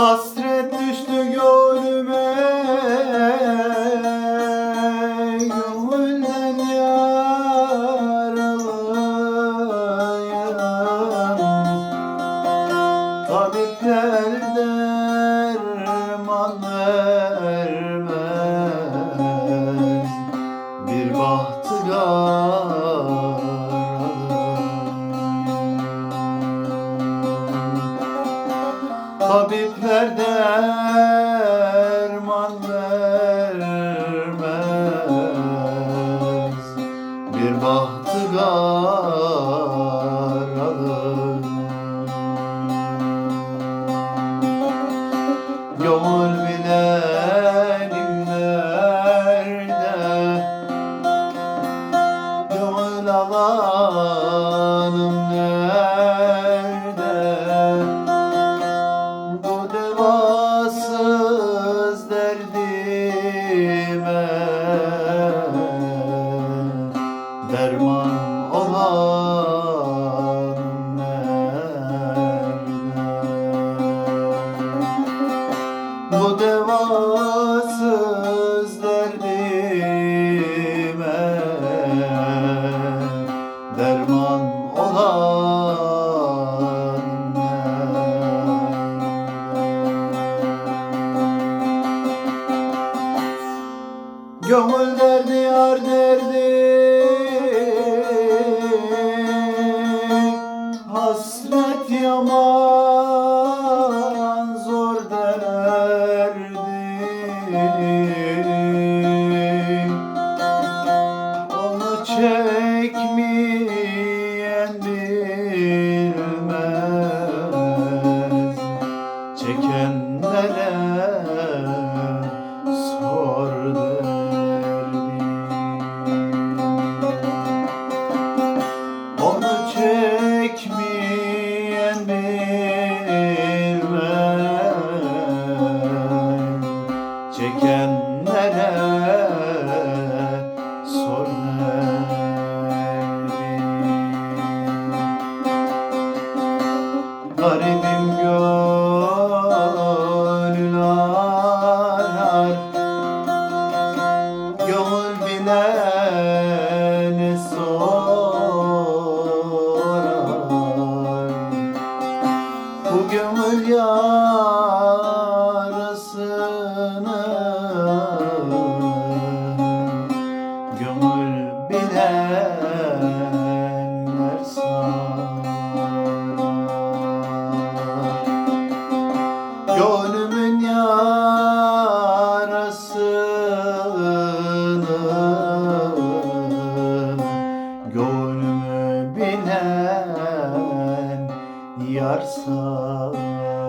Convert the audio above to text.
Hasret düştü gönlüme. Gönülden yaralıyım Tabipler Derman vermez. Bir bahtı Gönül bilenim nerede Gönül alanım Derman olan Bu devasız derdime Derman olan? Gönül derdi yar derdi Garibim gönül arar Gönül bilene sorar? Bu gönül yarasını Gönül bilenler sarar Gönlümü bilen yar sağ